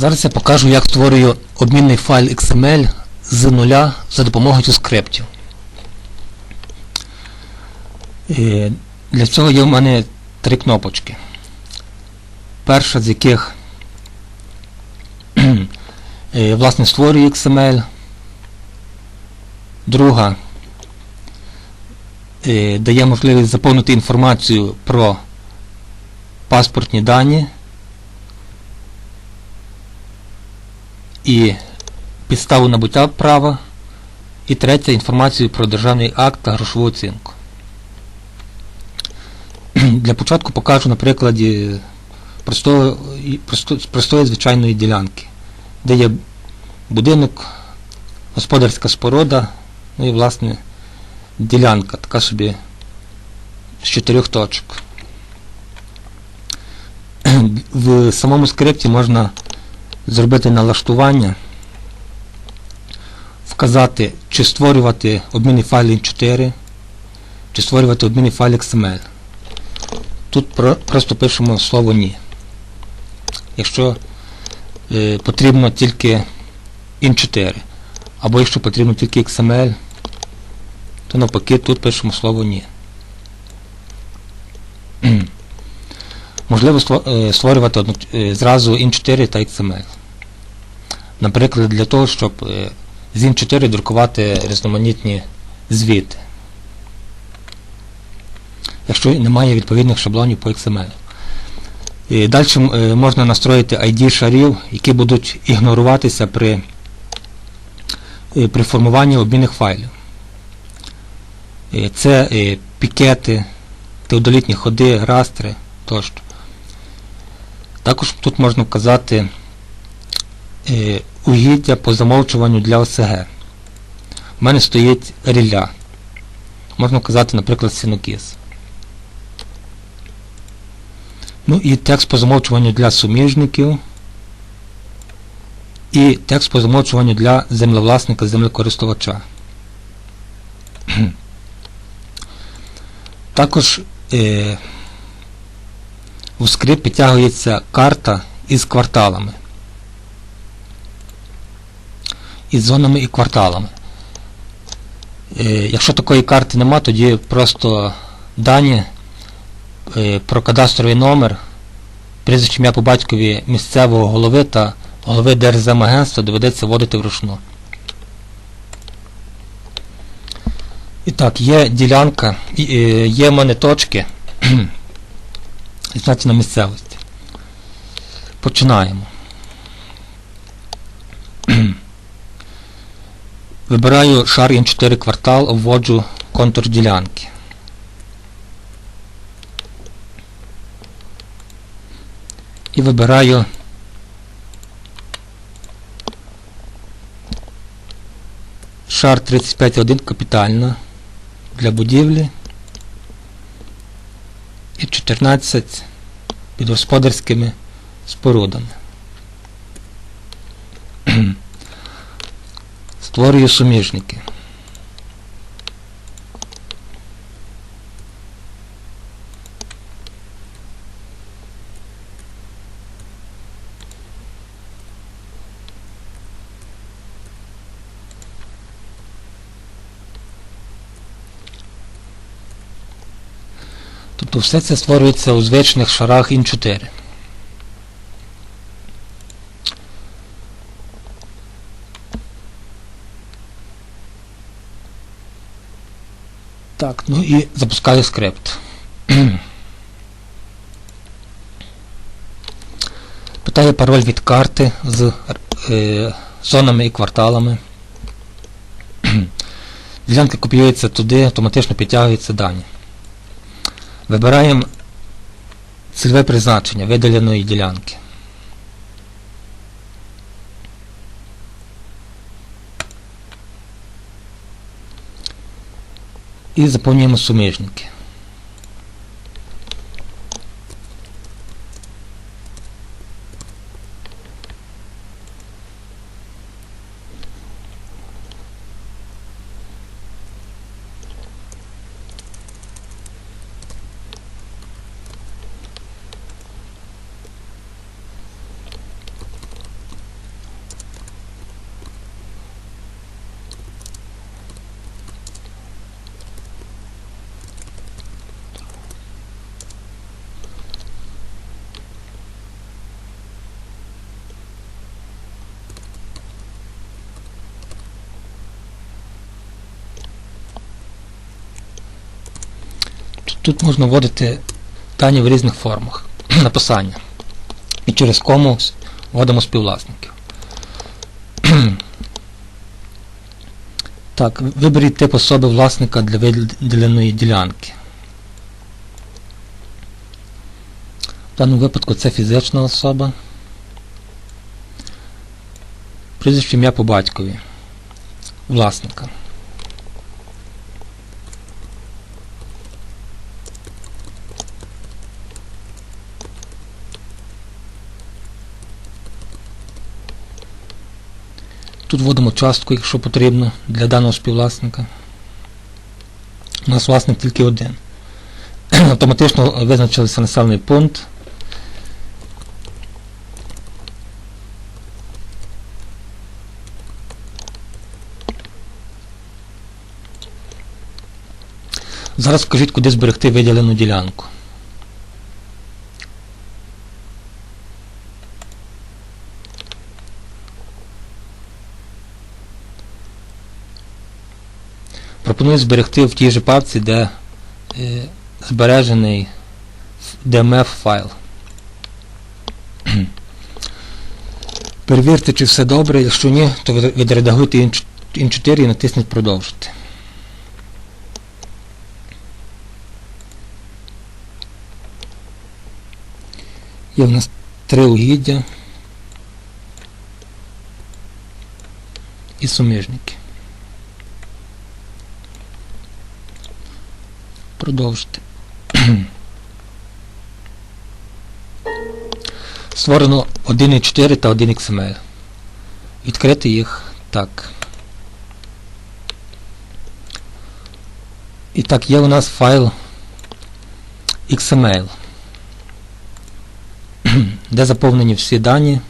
Зараз я покажу, як створюю обмінний файл XML з нуля за допомогою скриптів. Е, Для цього є в мене три кнопочки. Перша з яких е, власне створює XML. Друга е, дає можливість заповнити інформацію про паспортні дані і підставу набуття права. І третя інформацію про державний акт та грошову оцінку. Для початку покажу на прикладі простої, просто- простої звичайної ділянки, де є будинок, господарська споруда, ну і власне ділянка, така собі з чотирьох точок. В самому скрипті можна зробити налаштування, вказати, чи створювати обмінний файл Ін4, чи створювати обмінний файл XML. Тут про- просто пишемо слово ні. Якщо е, потрібно тільки Ін4, або якщо потрібно тільки XML, то навпаки тут пишемо слово ні. Можливо е, створювати е, зразу Ін4 та XML. Наприклад, для того, щоб з Ін4 друкувати різноманітні звіти. Якщо немає відповідних шаблонів по XML. І Далі е, можна настроїти ID шарів, які будуть ігноруватися при, е, при формуванні обмінних файлів. Е, Це пікети, теодолітні ходи, растри тощо. Також тут можна вказати угіддя по замовчуванню для ОСГ. У мене стоїть рілля. Можна вказати, наприклад, синокіс. Ну і текст по замовчуванню для суміжників. І текст по замовчуванню для землевласника землекористувача. Також е, у скрипт підтягується карта із кварталами. Із зонами і кварталами. Е, якщо такої карти нема, тоді просто дані е, про кадастровий номер, прізвище ім'я по батькові місцевого голови та голови Держземагентства доведеться вводити вручну. І так, є ділянка, е, є в мене точки знаті на місцевості. Починаємо. Вибираю шар Ін4 квартал, вводжу контур ділянки. І вибираю шар 35.1 капітально для будівлі і 14 під господарськими спорудами. Створюю суміжники. Тобто все це створюється у звичних шарах Ін4. Так, ну і запускаю скрипт. Питаю пароль від карти з е, зонами і кварталами. Ділянка копіюється туди, автоматично підтягуються дані. Вибираємо цільове призначення видаленої ділянки. І заповнюємо суміжники. Тут можна вводити дані в різних формах написання. І через кому вводимо співвласників. Так, виберіть тип особи власника для виділеної ділянки. В даному випадку це фізична особа. Прізвище ім'я по батькові. Власника. Тут вводимо частку, якщо потрібно, для даного співвласника. У нас власник тільки один. Автоматично визначився населений пункт. Зараз скажіть, куди зберегти виділену ділянку. Пропоную зберегти в тій же папці, де е, збережений DMF файл. Перевірте, чи все добре, якщо ні, то відредагуйте Ін4 і натисніть продовжити. Є в нас три угіддя і суміжники. Продовжити. Створено 1.4 та 1 XML. Відкрити їх так. І так, є у нас файл XML, де заповнені всі дані.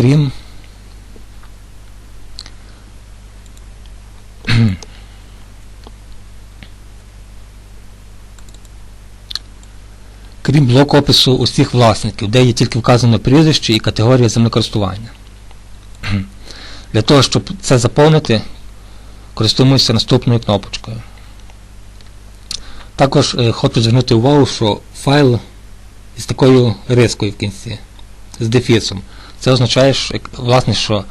Крім крім блоку опису усіх власників, де є тільки вказано прізвище і категорія землекористування. Для того, щоб це заповнити, користуємося наступною кнопочкою. Також е, хочу звернути увагу, що файл із такою рискою в кінці, з дефісом. Це означає, що, власне, що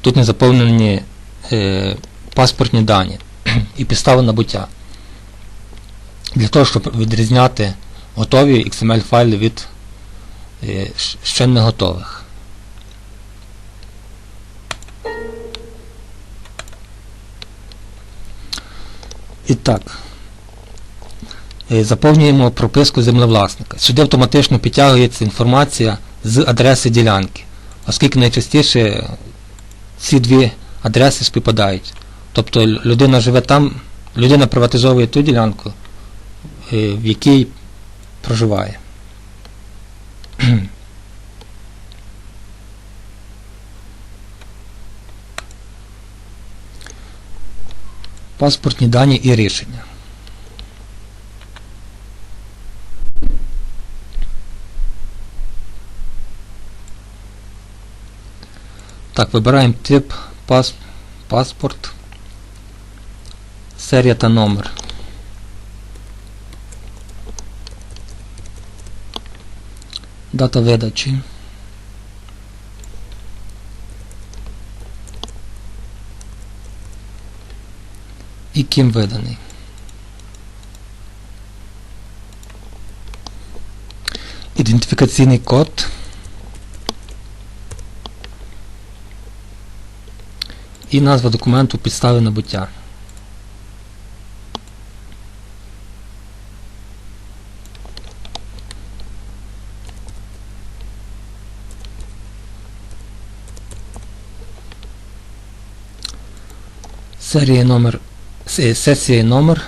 тут не заповнені е, паспортні дані і підстави набуття. Для того, щоб відрізняти готові XML файли від е, ще не готових. І так, е, заповнюємо прописку землевласника. Сюди автоматично підтягується інформація з адреси ділянки, оскільки найчастіше ці дві адреси співпадають. Тобто людина живе там, людина приватизовує ту ділянку, е, в якій проживає. Паспортні дані і рішення. Так, вибираємо тип пас, паспорт, серія та номер. Дата видачі. І ким виданий. Ідентифікаційний код. І назва документу підстави набуття. Серія номер, се- сесія номер.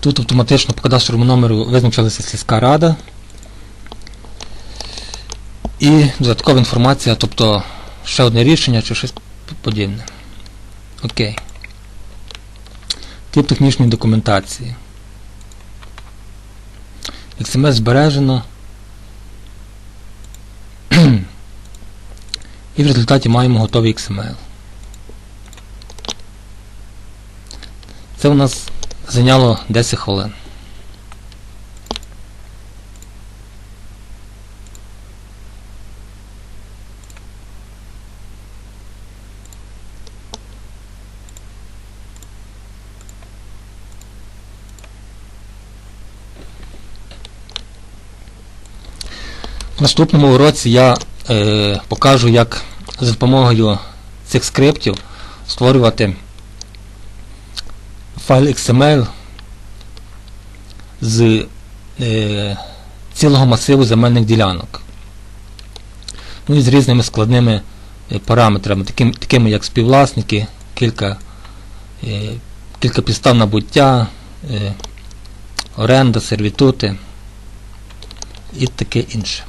Тут автоматично по кадастровому номеру визначилася сільська рада. І додаткова інформація, тобто ще одне рішення чи щось подібне. Окей. Тип технічної документації. XML збережено. І в результаті маємо готовий XML. Це у нас зайняло 10 хвилин. Наступному уроці я е, покажу, як за допомогою цих скриптів створювати файл XML з е, цілого масиву земельних ділянок. Ну і з різними складними е, параметрами, таким, такими як співвласники, кілька, е, кілька підстав набуття, е, оренда, сервітути і таке інше.